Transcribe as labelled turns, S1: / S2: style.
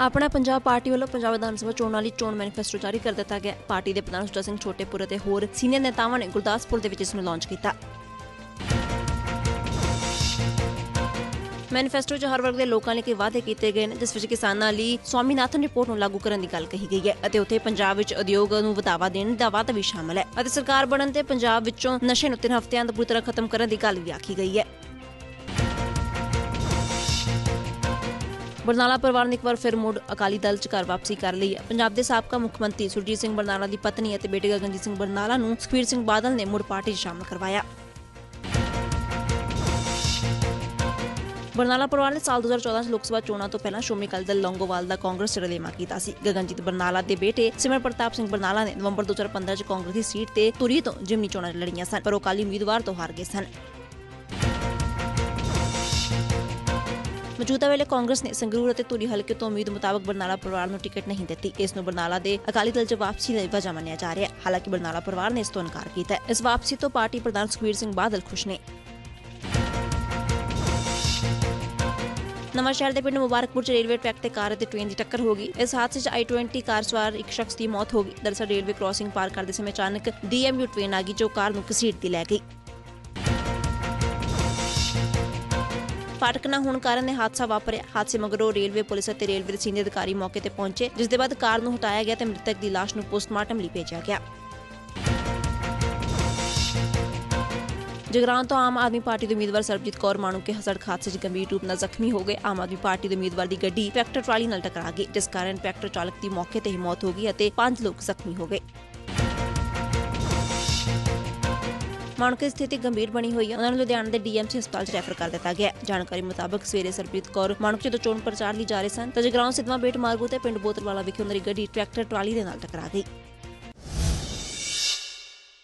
S1: ਆਪਣਾ ਪੰਜਾਬ ਪਾਰਟੀ ਵੱਲੋਂ ਪੰਜਾਬ ਵਿਧਾਨ ਸਭਾ ਚੋਣਾਂ ਲਈ ਚੋਣ ਮੈਨੀਫੈਸਟੋ ਜਾਰੀ ਕਰ ਦਿੱਤਾ ਗਿਆ। ਪਾਰਟੀ ਦੇ ਪ੍ਰਧਾਨ ਸੁਚਾ ਸਿੰਘ ਛੋਟੇਪੁਰ ਅਤੇ ਹੋਰ ਸੀਨੀਅਰ ਨੇਤਾਵਾਂ ਨੇ ਗੁਰਦਾਸਪੁਰ ਦੇ ਵਿੱਚ ਇਸ ਨੂੰ ਲਾਂਚ ਕੀਤਾ। ਮੈਨੀਫੈਸਟੋ 'ਚ ਹਰ ਵਰਗ ਦੇ ਲੋਕਾਂ ਲਈ ਕਈ ਵਾਅਦੇ ਕੀਤੇ ਗਏ ਨੇ, ਜਿਸ ਵਿੱਚ ਕਿਸਾਨਾਂ ਲਈ ਸਵਾਮੀਨਾਥਨ ਰਿਪੋਰਟ ਨੂੰ ਲਾਗੂ ਕਰਨ ਦੀ ਗੱਲ ਕਹੀ ਗਈ ਹੈ ਅਤੇ ਉੱਥੇ ਪੰਜਾਬ ਵਿੱਚ ਉਦਯੋਗ ਨੂੰ ਵਧਾਵਾ ਦੇਣ ਦਾ ਵਾਅਦਾ ਵੀ ਸ਼ਾਮਲ ਹੈ ਅਤੇ ਸਰਕਾਰ ਬਣਨ ਤੇ ਪੰਜਾਬ ਵਿੱਚੋਂ ਨਸ਼ੇ ਨੂੰ ਤਿੰਨ ਹਫ਼ਤਿਆਂ ਦਾ ਪੂਰੀ ਤਰ੍ਹਾਂ ਖਤਮ ਕਰਨ ਦੀ ਗੱਲ ਵੀ ਆਖੀ ਗਈ ਹੈ। ਬਰਨਾਲਾ ਪਰਿਵਾਰ ਨੇ ਇੱਕ ਵਾਰ ਫਿਰ ਮੁੜ ਅਕਾਲੀ ਦਲ ਚ ਘਰ ਵਾਪਸੀ ਕਰ ਲਈ ਹੈ। ਪੰਜਾਬ ਦੇ ਸਾਬਕਾ ਮੁੱਖ ਮੰਤਰੀ ਸੁਰਜੀਤ ਸਿੰਘ ਬਰਨਾਲਾ ਦੀ ਪਤਨੀ ਅਤੇ ਬੇਟੇ ਗਗਨਜੀਤ ਸਿੰਘ ਬਰਨਾਲਾ ਨੂੰ ਸੁਖਬੀਰ ਸਿੰਘ ਬਾਦਲ ਨੇ ਮੁੜ ਪਾਰਟੀ 'ਚ ਸ਼ਾਮਲ ਕਰਵਾਇਆ। ਬਰਨਾਲਾ ਪਰਿਵਾਰ ਨੇ ਸਾਲ 2014 ਚ ਲੋਕ ਸਭਾ ਚੋਣਾਂ ਤੋਂ ਪਹਿਲਾਂ ਸ਼੍ਰੋਮਣੀ ਅਕਾਲੀ ਦਲ ਲੌਂਗੋਵਾਲ ਦਾ ਕਾਂਗਰਸ ਚ ਰਲੇਮਾ ਕੀਤਾ ਸੀ। ਗਗਨਜੀਤ ਬਰਨਾਲਾ ਦੇ ਬੇਟੇ ਸਿਮਰ ਪ੍ਰਤਾਪ ਸਿੰਘ ਬਰਨਾਲਾ ਨੇ ਨਵੰਬਰ 2015 ਚ ਕਾਂਗਰਸ ਦੀ ਸੀਟ ਤੇ ਤੁਰੀ ਤੋਂ ਜਿਮਨੀ ਚੋਣਾਂ ਲੜੀਆਂ ਸਨ, ਪਰ ਉਹ ਅਕਾਲੀ ਉਮੀਦਵਾਰ ਤੋਂ ਹਾਰ ਗਏ ਸਨ। ਮੌਜੂਦਾ ਵੇਲੇ ਕਾਂਗਰਸ ਨੇ ਸੰਗਰੂਰ ਅਤੇ ਧੂਰੀ ਹਲਕੇ ਤੋਂ ਉਮੀਦ ਮੁਤਾਬਕ ਬਰਨਾਲਾ ਪਰਿਵਾਰ ਨੂੰ ਟਿਕਟ ਨਹੀਂ ਦਿੱਤੀ। ਇਸ ਨੂੰ ਬਰਨਾਲਾ ਦੇ ਅਕਾਲੀ ਦਲ 'ਚ ਵਾਪਸੀ ਦੀ ਵਜ੍ਹਾ ਮੰਨਿਆ ਜਾ ਰਿਹਾ ਹੈ। ਹਾਲਾਂਕਿ ਬਰਨਾਲਾ ਪਰਿਵਾਰ ਨੇ ਇਸ ਤੋਂ ਇਨਕਾਰ ਕੀਤਾ ਹੈ। ਇਸ ਵਾਪਸੀ ਤੋਂ ਪਾਰਟੀ ਪ੍ਰਧਾਨ ਸੁਖਬੀਰ ਸਿੰਘ ਬਾਦਲ ਖੁਸ਼ ਨੇ। ਨਵਾਂ ਸ਼ਹਿਰ ਦੇ ਪਿੰਡ ਮੁਬਾਰਕਪੁਰ ਚ ਰੇਲਵੇ ਟਰੈਕ ਤੇ ਕਾਰ ਅਤੇ ਟ੍ਰੇਨ ਦੀ ਟੱਕਰ ਹੋ ਗਈ। ਇਸ ਹਾਦਸੇ 'ਚ i20 ਕਾਰ ਸਵਾਰ ਇੱਕ ਸ਼ਖਸ ਦੀ ਮੌਤ ਹੋ ਗਈ। ਦਰਅਸਲ ਰੇਲਵੇ ਕ੍ਰਾਸਿੰਗ ਪਾਰ ਕਰਦੇ ਸਮੇਂ ਅਚਾਨਕ ਡੀਐਮਯੂ ਟ੍ਰੇਨ ਆ ਗਈ, ਜੋ ਕਾਰ ਨੂੰ ਘਸੀਟਦੀ ਲੈ ਗਈ। ਫਾਟਕ ਨਾ ਹੋਣ ਕਾਰਨ ਇਹ ਹਾਦਸਾ ਵਾਪਰਿਆ। ਹਾਦਸੇ ਮਗਰੋਂ ਰੇਲਵੇ ਪੁਲਿਸ ਅਤੇ ਰੇਲਵੇ ਦੇ ਸੀਨੀਅਰ ਅਧਿਕਾਰੀ ਮੌਕੇ ਤੇ ਪਹੁੰਚੇ, ਜਿਸ ਦੇ ਬਾਅਦ ਕਾਰ ਨੂੰ ਹਟਾਇਆ ਗਿਆ ਤੇ ਮ੍ਰਿਤਕ ਦੀ ਲਾਸ਼ ਨੂੰ ਪੋਸਟਮਾਰਟਮ ਲਈ ਭੇਜਿਆ ਗਿਆ। ਜਗਰਾਉਂ ਤੋਂ ਆਮ ਆਦਮੀ ਪਾਰਟੀ ਦੇ ਉਮੀਦਵਾਰ ਸਰਬਜੀਤ ਕੌਰ ਮਾਣੂਕੇ ਸੜਕ ਹਾਦਸੇ 'ਚ ਗੰਭੀਰ ਰੂਪ ਨਾਲ ਜ਼ਖਮੀ ਹੋ ਗਏ। ਆਮ ਆਦਮੀ ਪਾਰਟੀ ਦੇ ਉਮੀਦਵਾਰ ਦੀ ਗੱਡੀ ਟਰੈਕਟਰ ਟਰਾਲੀ ਨਾਲ ਟਕਰਾ ਗਈ, ਜਿਸ ਕਾਰਨ ਟਰੈਕਟਰ ਚਾਲਕ ਦੀ ਮੌਕੇ ਤੇ ਹੀ ਮੌਤ ਹੋ ਗਈ ਅਤੇ 5 ਲੋਕ ਜ਼ਖਮੀ ਹੋ ਗਏ। ਮਾਣੂਕੇ ਸਥਿਤੀ ਗੰਭੀਰ ਬਣੀ ਹੋਈ ਹੈ। ਉਹਨਾਂ ਨੂੰ ਲੁਧਿਆਣਾ ਦੇ ਡੀਐਮਸੀ ਹਸਪਤਾਲ 'ਚ ਰੈਫਰ ਕਰ ਦਿੱਤਾ ਗਿਆ ਜਾਣਕਾਰੀ ਮੁਤਾਬਕ ਸਵੇਰੇ ਸਰਪ੍ਰੀਤ ਕੌਰ ਮਾਣੂਕੇ ਤੋਂ ਚੋਣ ਪ੍ਰਚਾਰ ਲਈ ਜਾ ਰਹੇ ਸਨ, ਤਾਂ ਜਗਰਾਉਂ ਸਿੱਧਵਾਂ ਬੇਟ ਮਾਰਗੂ ਤੇ ਪਿੰਡ ਬੋਤਲਵਾਲਾ ਵਿਖੇ ਉਹਨਾਂ ਦੀ ਗੱਡੀ ਟਰੈਕਟਰ ਟਰਾਲੀ ਦੇ ਨਾਲ ਟਕਰਾ ਗਈ।